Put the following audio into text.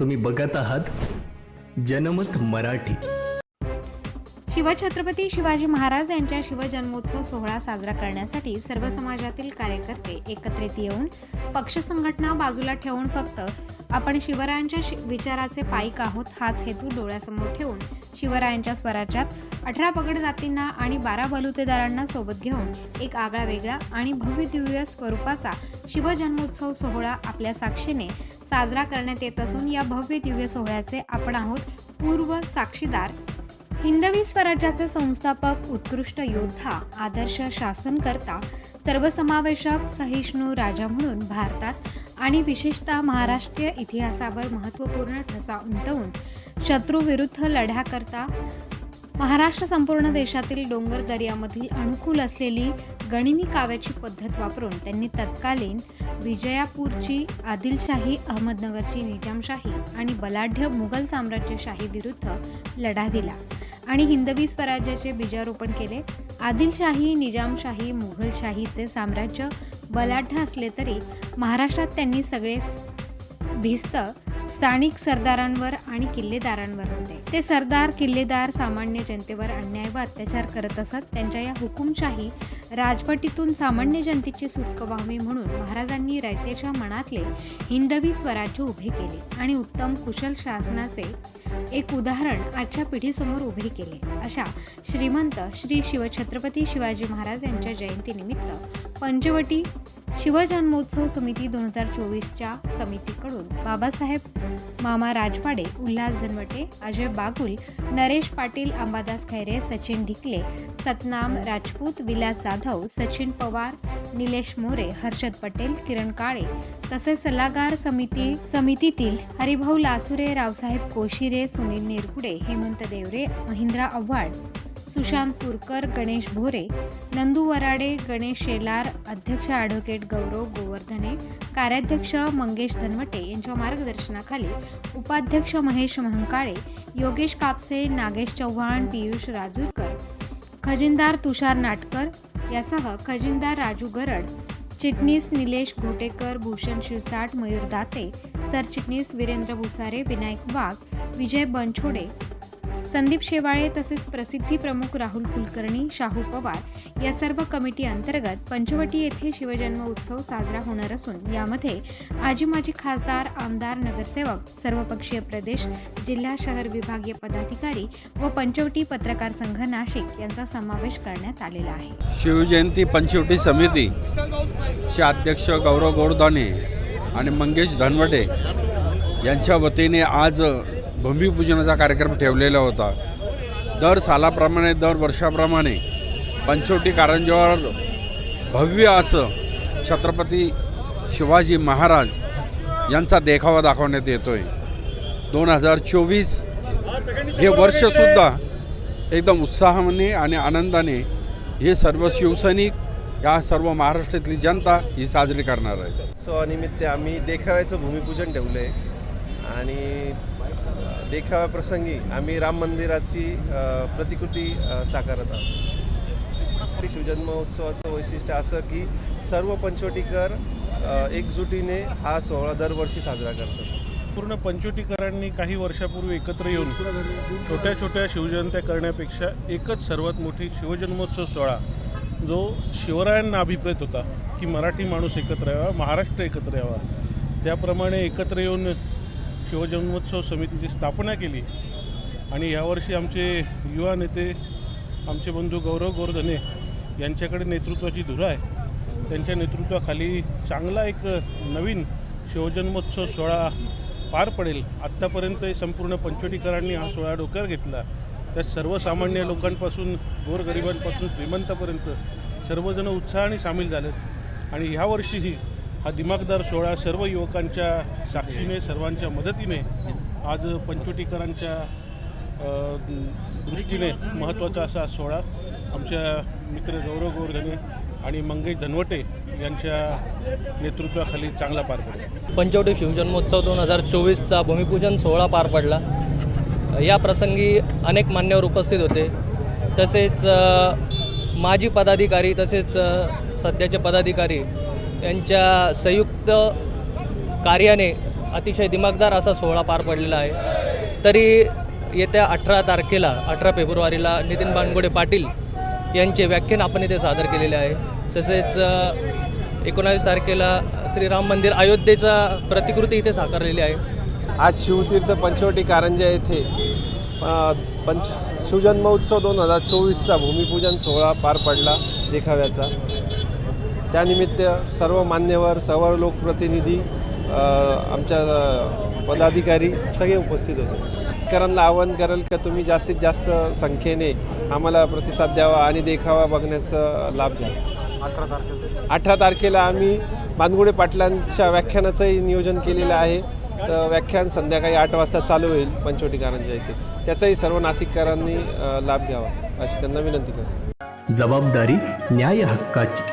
तुम्ही बघत आहात जनमत मराठी. शिवछत्रपती शिवाजी महाराज यांच्या शिवजन्मोत्सव सोहळा साजरा करण्यासाठी सर्व समाजातील कार्यकर्ते एकत्रित येऊन पक्ष संघटना बाजूला ठेवून फक्त आपण शिवरायांच्या विचाराचे पाईक आहोत हाच हेतू डोळ्यासमोर ठेवून शिवरायांच्या स्वराज्यात अठरा पगड जातींना आणि बारा बलुतेदारांना सोबत घेऊन एक आगळा वेगळा आणि भव्य दिव्य स्वरूपाचा शिवजन्मोत्सव सोहळा आपल्या साक्षीने साजरा करण्यात येत असून या भव्य दिव्य सोहळ्याचे आपण आहोत पूर्व साक्षीदार. हिंदवी स्वराज्याचे संस्थापक उत्कृष्ट योद्धा आदर्श शासनकर्ता सर्वसमावेशक सहिष्णू राजा म्हणून भारतात आणि विशेषतः महाराष्ट्रीय इतिहासावर महत्त्वपूर्ण ठसा उमटवून शत्रूविरुद्ध लढ्याकरता महाराष्ट्र संपूर्ण देशातील डोंगर दर्यामधील अनुकूल असलेली गणिमी काव्याची पद्धत वापरून त्यांनी तत्कालीन विजयापूरची आदिलशाही अहमदनगरची निजामशाही आणि बलाढ्य मुघल साम्राज्यशाही विरुद्ध लढा दिला आणि हिंदवी स्वराज्याचे बीजारोपण केले. आदिलशाही निजामशाही मुघलशाहीचे साम्राज्य बलाढ्य असले तरी महाराष्ट्रात त्यांनी सगळे भिस्त स्थानिक सरदारांवर आणि किल्लेदारांवर होते. ते सरदार किल्लेदार सामान्य जनतेवर अन्याय व अत्याचार करत असत. त्यांच्या या हुकुमशाही राजवटीतून सामान्य जनतेची सुटका व्हावी म्हणून महाराजांनी रयतेच्या मनातले हिंदवी स्वराज्य उभे केले आणि उत्तम कुशल शासनाचे एक उदाहरण आजच्या पिढीसमोर उभे केले. अशा श्रीमंत श्री शिवछत्रपती शिवाजी महाराज यांच्या जयंतीनिमित्त पंचवटी शिवजन्मोत्सव समिती दोन हजार चोवीसच्या समितीकडून बाबासाहेब मामा राजवाडे उल्हास धनवटे अजय बागुल नरेश पाटील अंबादास खैरे सचिन ढिकले सतनाम राजपूत विलास जाधव सचिन पवार निलेश मोरे हर्षद पटेल किरण काळे तसेच सल्लागार समिती समितीतील हरिभाऊ लासुरे रावसाहेब कोशिरे सुनील निरगुडे हेमंत देवरे महिंद्रा आव्हाड सुशांत पुरकर गणेश भोरे नंदू वराडे गणेश शेलार अध्यक्ष ॲडव्होकेट गौरव गोवर्धने कार्याध्यक्ष मंगेश धनवटे यांच्या मार्गदर्शनाखाली उपाध्यक्ष महेश महंकाळे योगेश कापसे नागेश चव्हाण पियुष राजूरकर खजिनदार तुषार नाटकर यासह खजिनदार राजू गरड चिटणीस निलेश घोटेकर भूषण शिरसाट मयूर दाते सरचिटणीस वीरेंद्र भुसारे विनायक वाघ विजय बनछोडे संदीप शेवाळे तसेच प्रसिद्धी प्रमुख राहुल कुलकर्णी शाहू पवार या सर्व कमिटी अंतर्गत पंचवटी येथे शिवजन्म उत्सव साजरा होणार असून यामध्ये आजी माजी खासदार आमदार नगरसेवक सर्वपक्षीय प्रदेश जिल्हा शहर विभागीय पदाधिकारी व पंचवटी पत्रकार संघ नाशिक यांचा समावेश करण्यात आलेला आहे. शिवजयंती पंचवटी समिती चे अध्यक्ष गौरव गोरदाने आणि मंगेश धनवटे यांच्या वतीने आज भूमिपूजनाचा कार्यक्रम ठेवलेला होता. दर सालाप्रमाणे दर वर्षाप्रमाणे पंचवटी कारंजावर भव्य असं छत्रपती शिवाजी महाराज यांचा देखावा दाखवण्यात येतो आहे दोन हजार चोवीस हे वर्षसुद्धा एकदम उत्साहाने आणि आनंदाने हे सर्व शिवसैनिक या सर्व महाराष्ट्रातली जनता ही साजरी करणार आहे उत्सवानिमित्त आम्ही देखाव्याचं भूमिपूजन ठेवलं आहे आणि देखाव्याप्रसंगी आम्ही राम मंदिराची प्रतिकृती साकारत आहोत. शिवजन्मोत्सवाचं वैशिष्ट्य असं की सर्व पंचवटीकर एकजुटीने हा सोहळा दरवर्षी साजरा करतात. पूर्ण पंचवटीकरांनी काही वर्षापूर्वी एकत्र येऊन छोट्या छोट्या शिवजयंत्या करण्यापेक्षा एकच सर्वात मोठी शिवजन्मोत्सव सोहळा जो शिवरायांना अभिप्रेत होता की मराठी माणूस एकत्र यावा महाराष्ट्र एकत्र यावा. त्याप्रमाणे एकत्र येऊन शिवजन्मोत्सव समितीची स्थापना केली. आणि यावर्षी आमचे युवा नेते आमचे बंधू गौरव गोरधने यांच्याकडे नेतृत्वाची धुरा आहे. त्यांच्या नेतृत्वाखाली चांगला एक नवीन शिवजन्मोत्सव सोहळा पार पडेल. आत्तापर्यंत संपूर्ण पंचवटीकरांनी हा सोहळा डोक्यावर घेतला. त्यात सर्वसामान्य लोकांपासून गोरगरिबांपासून श्रीमंतापर्यंत सर्वजण उत्साहाने सामील झालेत. आणि ह्यावर्षीही हा दिमागदार सोहळा सर्व युवकांच्या साक्षीने सर्वांच्या मदतीने आज पंचवटीकरांच्या दृष्टीने महत्त्वाचा असा सोहळा आमच्या मित्र गौरव गोरधने आणि मंगेश धनवटे यांच्या नेतृत्वाखाली चांगला पार पडला. पंचवटी शिवजन्मोत्सव दोन हजार चोवीसचा भूमिपूजन सोहळा पार पडला. या प्रसंगी अनेक मान्यवर उपस्थित होते. तसेच माजी पदाधिकारी तसेच सध्याचे पदाधिकारी यांच्या संयुक्त कार्याने अतिशय दिमागदार असा सोहळा पार पडलेला आहे. तरी येत्या अठरा तारखेला अठरा फेब्रुवारीला नितीन बानगोडे पाटील यांचे व्याख्यान आपण इथे सादर केलेले आहे. तसेच एकोणावीस तारखेला श्रीराम मंदिर अयोध्येचा प्रतिकृती इथे साकारलेली आहे. आज शिवतीर्थ पंचवटी कारंजा येथे पंच शिवजन्मोत्सव दोन हजार चोवीसचा भूमिपूजन सोहळा पार पडला देखाव्याचा. त्यानिमित्त सर्व मान्यवर सर्व लोकप्रतिनिधी अ, आमच्या पदाधिकारी सगळे उपस्थित होते. शेतकऱ्यांना आवाहन करेल का तुम्ही जास्तीत जास्त संख्येने आम्हाला प्रतिसाद द्यावा आणि देखावा बघण्याचा लाभ घ्या. अठरा तारखेला. आम्ही बांदगुडे पाटलांच्या व्याख्यानाचंही नियोजन केलेलं आहे. तर व्याख्यान संध्याकाळी आठ वाजता चालू होईल पंचवटी कारंजा येथे त्याचाही सर्व नाशिककरांनी लाभ घ्यावा. अशी त्यांना विनंती करतो. जबाबदारी न्याय हक्काची.